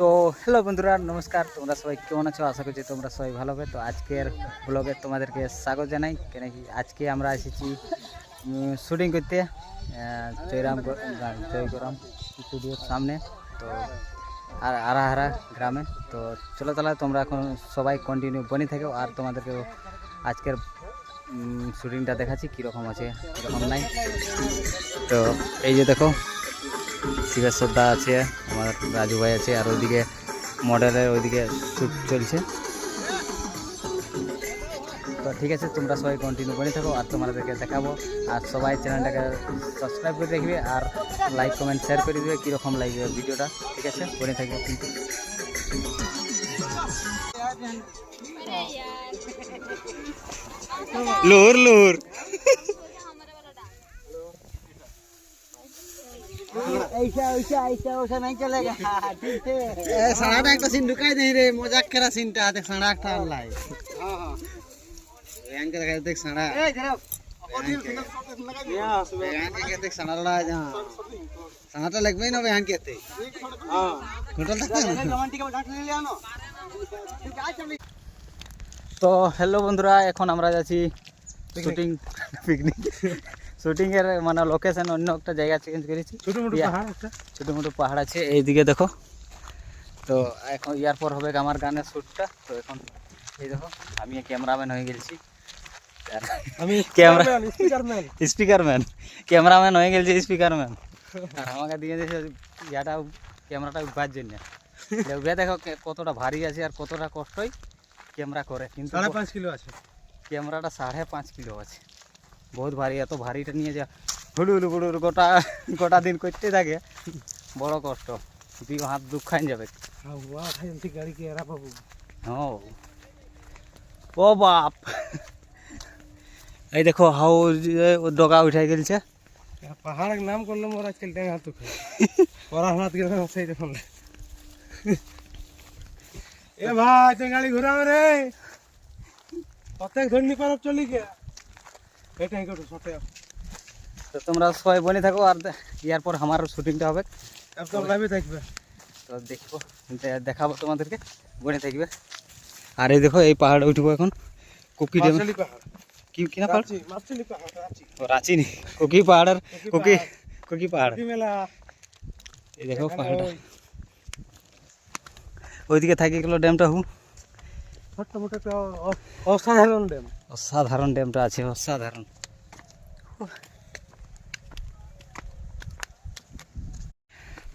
তো হ্যালো বন্ধুরা, নমস্কার। তোমরা সবাই কেমন আছো? আশা করছি তোমরা সবাই ভালো হবে। তো আজকের ব্লগে তোমাদেরকে স্বাগত জানাই। কেন কি আজকে আমরা এসেছি শুটিং করতে। জয়রাম জয়গ্রাম স্টুডিওর সামনে। তো আর আরাহারা গ্রামে। তো চলো তাহলে তোমরা এখন সবাই কন্টিনিউ বনি থাকো। আর তোমাদেরকে আজকের শুটিংটা দেখাচ্ছি, কীরকম আছে, কীরকম নাই। তো এই যে দেখো, শিবের শ্রদ্ধা আছে, আমার রাজু ভাই আছে, আর ওইদিকে মডেলের ওইদিকে শ্যুট চলছে। তো ঠিক আছে, তোমরা সবাই কন্টিনিউ করে থাকো, আর তোমাদেরকে দেখাবো। আর সবাই চ্যানেলটাকে সাবস্ক্রাইব করে রাখবে আর লাইক কমেন্ট শেয়ার করে দিবে, কীরকম লাগবে ভিডিওটা ঠিক আছে, করে থাকবে কিন্তু। Oh. Lur lur. Aisyah, Aisyah, Aisyah, তো হ্যালো বন্ধুরা এখন আমরা যাচ্ছি শুটিং পিকনিক শুটিংয়ের মানে লোকেশন অন্য একটা জায়গা চেঞ্জ করেছি। ছোট মোটো পাহাড় আছে এইদিকে দেখো। তো এখন ইয়ার পর হবে আমার গানের শ্যুটটা তো এখন এই দেখো আমি ক্যামেরাম্যান হয়ে গেছি। আমি ক্যামেরা স্পিকারম্যান ক্যামেরাম্যান হয়ে গেছে স্পিকারম্যান আর আমাকে দিয়ে দিয়েছে ইয়াটা ক্যামেরাটা উঠবার জন্য। দেখো কতটা ভারী আছে আর কতটা কষ্টই ক্যামেরা করে কিন্তু পাঁচ কিলো আছে। ক্যামেরাটা সাড়ে পাঁচ কিলো আছে। বহুত ভারী এত ভারীটা নিয়ে যা হুলু হুলু হুলু গোটা গোটা দিন করতে থাকে। বড় কষ্ট। দুই হাত দুঃখ খাইন যাবে। হ্যাঁ, গাড়ি কি ও। বাপ। এই দেখো হাউ ডগা উঠে গেলছে। পাহাড়ের নাম করলাম ওরা আজকাল ডেঙ্গা হাত পড়াশোনা এ ভাই তুই গাড়ি ঘুরাও রে প্রত্যেক ধর্মী পারব চলি গে এটাই করো সতে তো তোমরা সবাই বনে থাকো আর দে- ইয়ার পর আমার শুটিংটা হবে একদম লাইভে থাকবে তো দেখবো দে- দেখাবো তোমাদেরকে বনে থাকবে আর এই দেখো এই পাহাড়ে উঠবো এখন কুকি ড্যাম মার্চলি পাহাড় কি কিনা পাহাড় রাঁচি মার্চলি পাহাড় রাঁচি ও, রাঁচি নি কুকি পাহাড়ের কুকি কুকি পাহাড় কি মেলা এই দেখো এখানে পাহাড়টা ওই ওইদিকে থাকি গেল ড্যামটা হু। একটা অসাধারণ ড্যাম। অসাধারণ ড্যামটা আছে অসাধারণ।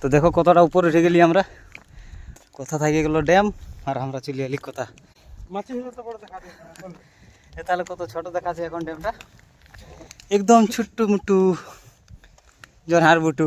তো দেখো কতটা উপরে উঠে গেলি আমরা। কোথা থাকে গেল ড্যাম আর আমরা চলে এলি কোথা? তাহলে কত ছোট দেখাচ্ছে এখন ড্যামটা? একদম ছোট্ট মুট্টু জনহার বুটু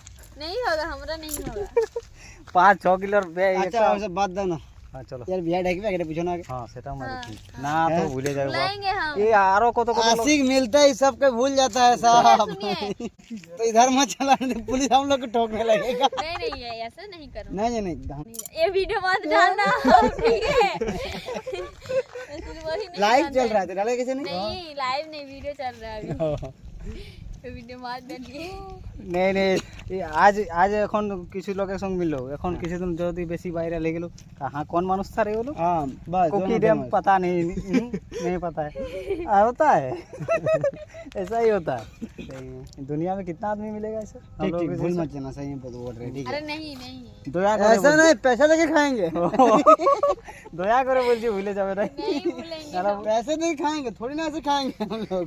नहीं होगा हमरा नहीं होगा। पाँच छः किलो बे अच्छा हमसे बात दना। हाँ चलो। यार बिहार ढाकी बैठे पूछो ना हाँ सेटा मार हाँ, हाँ। ना तो भूले जाएगा। बुलाएँगे हम। ये आरो को तो आशिक मिलता है सबके भूल जाता है साहब। तो इधर मत चला पुलिस हम लोग को ठोकने लगेगा। नहीं नहीं ऐसा नहीं करो। नहीं नहीं हाँ। नहीं ये वीडियो मत डालना ठीक है। लाइव चल रहा है तो डाले कैसे नहीं नहीं लाइव नहीं वीडियो चल रहा है अभी। अभी ये वीडियो मत डालिए নেই নেই এই আজ আজ এখন কিছু লোকের সঙ্গে মিললো এখন কিছুদিন যদি বেশি বাইরে লেগে গেলো হ্যাঁ কোন মানুষ था रे बोलो हाँ बस कुकी दोनों डैम famous। पता नहीं हम्म, नहीं पता है आ, होता है ऐसा ही होता है सही है। दुनिया में कितना आदमी मिलेगा ऐसा हम ठीक लोग ठीक भी भूल जैसा- मत जाना सही में बोल रहे ठीक अरे है नहीं नहीं দয়া করে ऐसा नहीं पैसा लेके खाएंगे দয়া করে বলছি ভুলে যাবে না नहीं भूलेंगे না, না, पैसे नहीं खाएंगे थोड़ी ना ऐसे खाएंगे हम लोग